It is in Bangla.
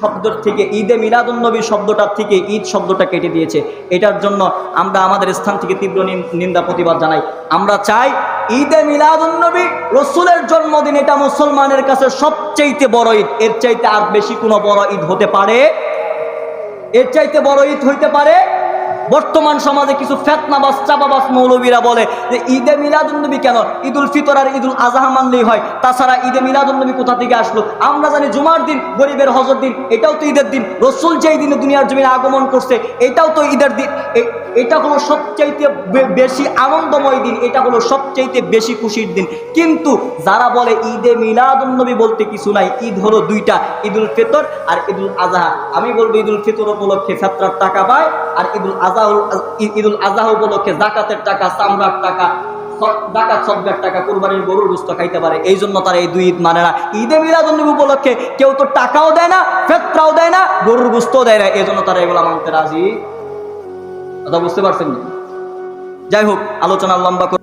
শব্দের থেকে, ঈদে মিলাদুন্নবী শব্দটার থেকে ঈদ শব্দটা কেটে দিয়েছে। এটার জন্য আমরা আমাদের স্থান থেকে তীব্র নিন- নিন্দা প্রতিবাদ জানাই। আমরা চাই ঈদে মিলাদুন্নবী রসুলের জন্মদিন এটা মুসলমানের কাছে সবচাইতে বড় ঈদ। এর চাইতে আর বেশি কোনো বড় ঈদ হতে পারে? এর চাইতে বড় ঈদ হইতে পারে বর্তমান সমাজে কিছু ফেতনাবাস চাপাবাস মৌলবীরা বলে যে ঈদে মিলাদুন্নবী কেন? ঈদুল ফিতর আর ঈদুল আজহা মানলেই হয়। তাছাড়া ঈদে মিলাদুন্নবী কোথা থেকে আসলো? আমরা জানি জুমার দিন, গরিবের হজর দিন, এটাও তো ঈদের দিন। রসুল যেই দিনে দুনিয়ার জমিনে আগমন করছে, এটাও তো ঈদের দিন। এটা হলো সবচাইতে বেশি আনন্দময় দিন, এটা হলো সবচাইতে বেশি খুশির দিন। কিন্তু যারা বলে ঈদে মিলাদুন্নবী বলতে কিছু নাই, ঈদ হলো দুইটা, ঈদুল ফিতর আর ঈদুল আজহা আমি বলব ঈদুল ফিতর উপলক্ষে ফেতরার টাকা পায় আর ঈদুল আজহা উপলক্ষে জাকাতের টাকা চামড়ার টাকা ডাকাত সবগার টাকা গরুর খাইতে পারে। এই জন্য তারা এই দুই ঈদ মানে না। ঈদে উপলক্ষে কেউ তো টাকাও দেয় না দেয় না, গরুর দেয় না। এই জন্য তারা এগুলো মানতে রাজি। কথা বুঝতে পারছেন যাই হোক, আলোচনা লম্বা করে